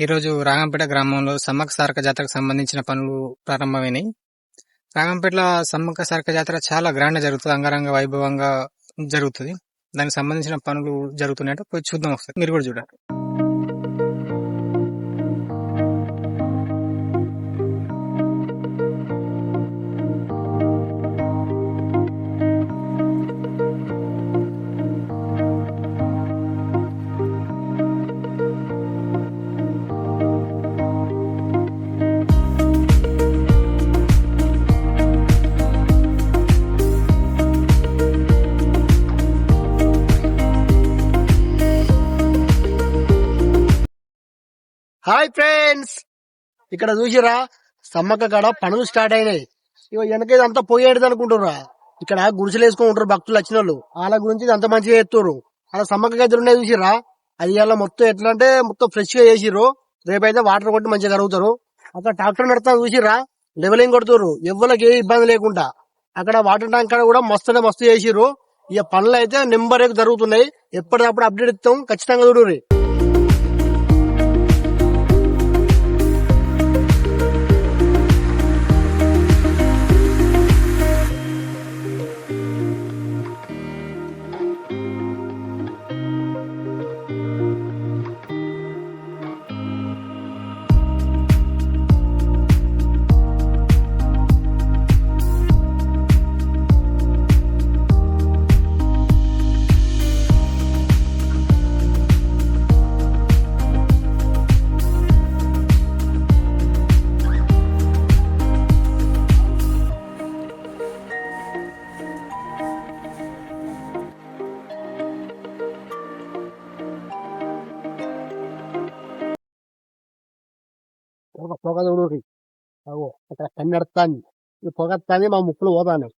ఈరోజు రాగంపేట గ్రామంలో సమ్మక్క సారక జాతరకు సంబంధించిన పనులు ప్రారంభమైనాయి. రాగంపేటలో సమ్మక్క సారక జాతర చాలా గ్రాండ్ జరుగుతుంది అంగరంగ వైభవంగా జరుగుతుంది. దానికి సంబంధించిన పనులు జరుగుతున్నాయంటే పోయి చూద్దాం ఒకసారి. మీరు కూడా చూడండి. Hi friends. ఇక్కడ చూసిరా సమ్మక్క కాడ పనులు స్టార్ట్ అయినాయి. ఇక వెనక ఇదంతా పోయేది అనుకుంటుర్రా. ఇక్కడ గుడిసెలు వేసుకొని ఉంటారు భక్తులు వచ్చిన వాళ్ళు వాళ్ళ గురించి ఇది అంత మంచిగా చేస్తారు అలా సమ్మక్క గద్దెలు ఉన్నాయి చూసిరా అది ఇలా మొత్తం ఎట్లా అంటే మొత్తం ఫ్రెష్గా చేసిర్రు. రేపైతే వాటర్ కొట్టి మంచిగా కలుగుతారు అక్కడ ట్రాక్టర్ నడుతా చూసిరా లెవెలింగ్ కొడుతురు ఎవ్వరికి ఏ ఇబ్బంది లేకుండా. అక్కడ వాటర్ ట్యాంక్ కూడా మస్తునే మస్తు చేసిర్రు. ఇక పనులు అయితే నెంబర్ జరుగుతున్నాయి. ఎప్పటికప్పుడు అప్డేట్ ఇస్తాం. ఖచ్చితంగా చూడుర్రి. ఒక పొగ చూడుర్రి అగో అక్కడ కన్ను నడుస్తాంది ఈ పొగ వస్తాంది మా ముక్కులు పోతాను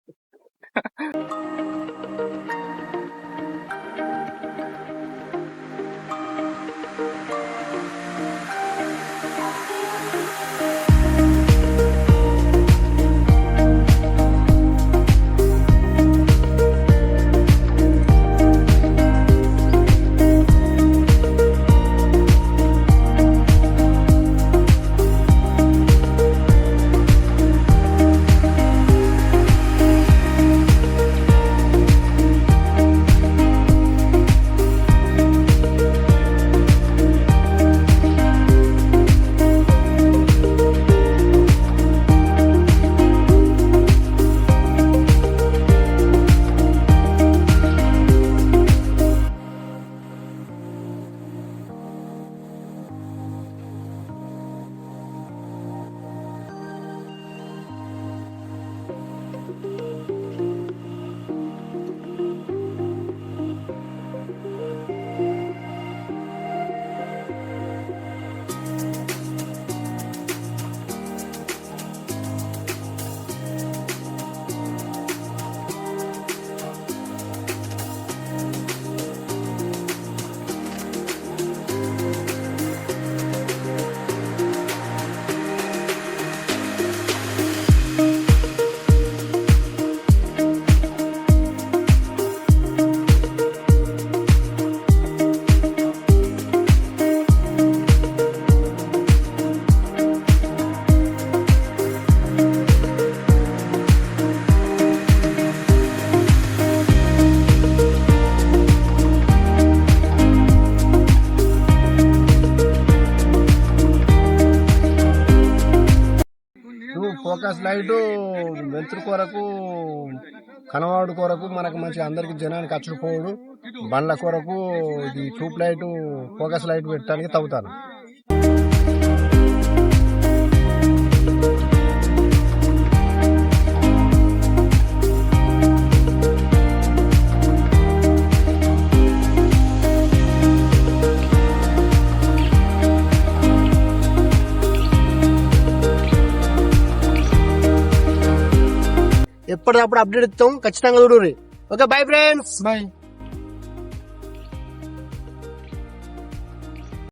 ఫోకస్ లైట్ వెలుతురు కొరకు కనవాడు కొరకు మనకు మంచి అందరికి జనానికి అచ్చుకుపోవడు బండ్ల కొరకు ఇది ట్యూబ్ లైట్ ఫోకస్ లైట్ పెట్టడానికి తవ్వుతాను. ఎప్పటికప్పుడు అప్డేట్ ఇస్తాం. ఖచ్చితంగా చూడు ఓకే బై ఫ్రెండ్స్ బై